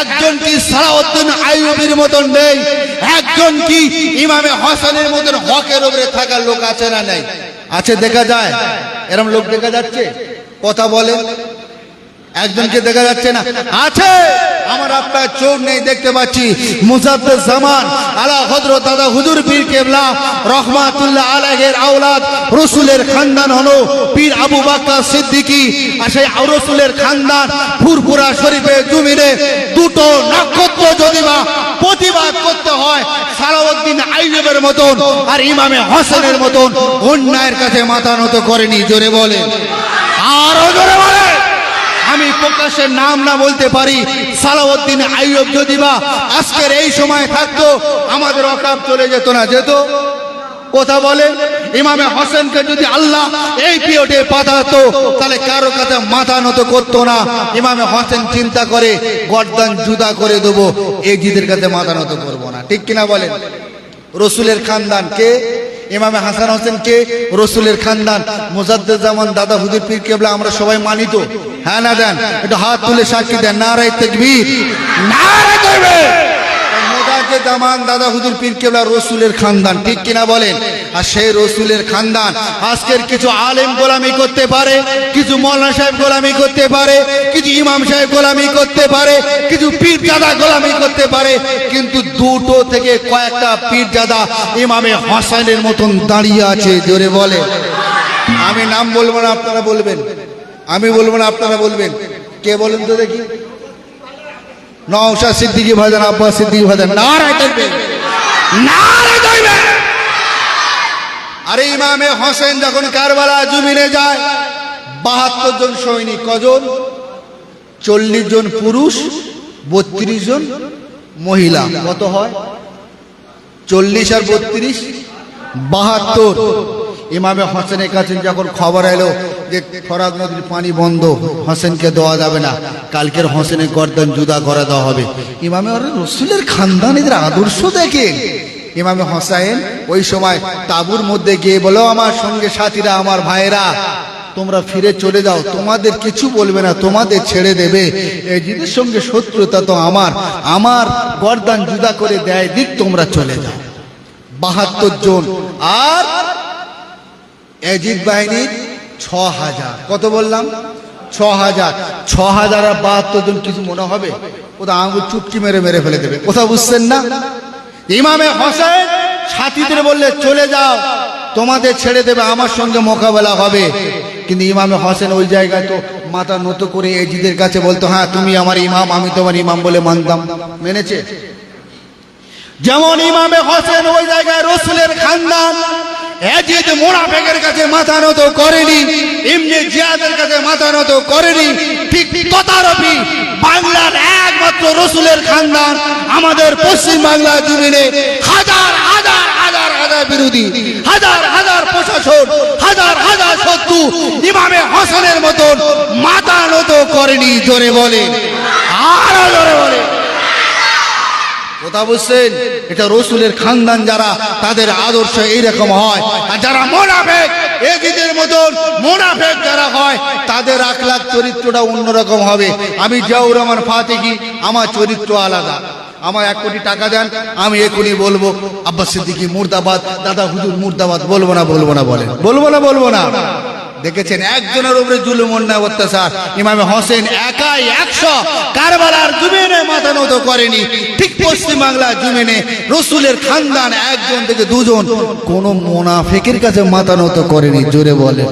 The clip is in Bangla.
একজন কি সালাউদ্দিন আইবির মতন নেই? একজন কি ইমামে হাসানের মতন হকের উপরে থাকার লোক আছে না নাই? আছে, দেখা যায়। এরম লোক দেখা যাচ্ছে? কথা বলে? একজনকে দেখা যাচ্ছে না। আছে। আমার আপনার চোখ নেই দেখতে পাচ্ছি। মুজাদ্দের জামান, আলা হযরত দাদা হুজুর পীর কেবলা, রহমাতুল্লাহ আলাইহির আওলাদ, রসুলের খানদান হলো পীর আবু বাক্কা সিদ্দিকী আর সেই রসুলের খানদান ফুরফুরা শরীফে জমিনে দুটো নক্ষত্র যদি বা প্রতিবাদ করতে হয়, সালাউদ্দিন আইয়ুবের মতন আর ইমামে হোসেনের মতন, অন্যায়ের কাছে মাথা নত করেনি, জোরে বলে আরও জোরে বলে আমি প্রকাশের নাম না বলতে পারি। সালাউদ্দিন আইয়ুব যদি বা আজকের এই সময় থাকতো, আমাদের অকাপ চলে যেত না, যেত? কথা বলে, ইমামে হোসেনকে যদি আল্লাহ এই পিরিয়ডে পাঠাতো, তাহলে কারও কাছে মাথা নত করতো না। ইমামে হোসেন চিন্তা করে, গর্দান জুদা করে দেবো এই জিদের কাছে মাথা নত করব না। ঠিক কিনা বলেন? রসুলের খানদান কে? ইমামে হাসান হোসেন কে? রসুলের খানদান। মোজাদ্দুজ্জামান জামান, দাদা হুজুর পীর কেবলা, আমরা সবাই মানি তো। হ্যাঁ না দেন? একটু হাত তুলে সাক্ষী দেন। নারায় তেকবীর। নারাই মোজাদ্দের জামান দাদা হুজুর পীর কেবলা রসুলের খানদান, ঠিক কিনা বলেন? আর সেই রসুলের খানদান, আজকের কিছু আলেম গোলামি করতে পারে, কিছু মৌলানা সাহেব গোলামি করতে পারে, কিছু ইমাম সাহেব গোলামি করতে পারে, কিছু পীর দাদা গোলামি করতে পারে, কিন্তু দুটো থেকে কয়েকটা পীর দাদা ইমামে হাসানের মতন দাঁড়িয়ে আছে, জোরে বলে আমি নাম বলব না, আপনারা বলবেন। আমি বলব না, আপনারা বলবেন। কে বলেন তো দেখি? নওশা সিদ্দিকী ভাজান আব্বাস সিদ্দিকী ভাজান নারায় থাকবে নারায় থাকবে আরে ইমামে হোসেন যখন কারবালা জুবিনে যায়, বাহাত্তর জন সৈনিক কজন? চল্লিশ জন পুরুষ, বত্রিশ জন মহিলা। কত হয়? চল্লিশ আর বত্রিশ, বাহাত্তর। ইমামে হোসেনের কাছে যখন খবর এলো যে ফরাদ নদীর পানি বন্ধ, হোসেনকে দেওয়া যাবে না। কালকের হোসেনের গর্দন জুদা করে দেওয়া হবে। ইমামে রসুলের খানদান এদের আদর্শ দেখে। ইমামে হোসাইন ওই সময় তাবুর মধ্যে গিয়ে বলো, আমার সঙ্গে সাথীরা, আমার ভাইয়েরা, তোমরা ফিরে চলে যাও। তোমাদের কিছু বলবে না, তোমাদের ছেড়ে দেবে। এই জিদের সঙ্গে শত্রুতা তো আমার। আমার গর্দান জুদা করে দেয়, দিক তোমরা চলে যাও। বাহাত্তর জন। আর এজিদ বাহিনীর ছ হাজার কত বললাম? ছ হাজার ছ হাজার আর বাহাত্তর জন কিছু মনে হবে? কোথাও আঙুল চুটকি মেরে মেরে ফেলে দেবে। কোথাও বুঝছেন না? ইমামে হোসেন সাথীদের বললে, চলে যাও, তোমাদের ছেড়ে দেবে, আমার সঙ্গে মোকাবেলা হবে। কিন্তু ইমামে হোসেন ওই জায়গায় তো মাথা নত করে এজিদের কাছে বলতো হ্যাঁ তুমি আমার ইমাম, আমি তোমার ইমাম বলে মানতাম। মেনেছে? যেমন ইমামে হোসেন ওই জায়গায় রসুলের খানদান এজিদ মোনাফেকের আমাদের পশ্চিম জমিনে হাজার হাজার হাজার হাজার বিরোধী, হাজার হাজার হাজার হাজার শত্রু ইমামে হোসেনের মতন মাথা নত করেনি, জোরে বলে আরও জোরে বলে কথা বুঝছেন এটা রসুলের খানদান যারা, তাদের আদর্শ এইরকম হয়। আর যারা মোনাফেক এজিদের মতন মোনাফেক যারা হয়, তাদের আখলাখ চরিত্রটা অন্যরকম হবে। আমি জিয়াউর রহমান ফাতেকি আমার চরিত্র আলাদা। আমার এক কোটি টাকা দেন, আমি এখনই বলব, আব্বাস সিদ্দিকি মুর্দাবাদ, দাদা হুজুর মুর্দাবাদ, বলব না বলব না বলেন। বলব না বলব না। দেখেছেন? একজনের উপরে জুলুম, অন্যায়, অত্যাচার। ইমামে হোসেন একাই একশো। কারবালার জুমেনে মাথা নত করেনি। ঠিক পশ্চিম বাংলা জুমেনে রসুলের খানদান একজন থেকে দুজন। কোন মোনাফেকের কাছে মাথা নত করেনি, জোরে বলে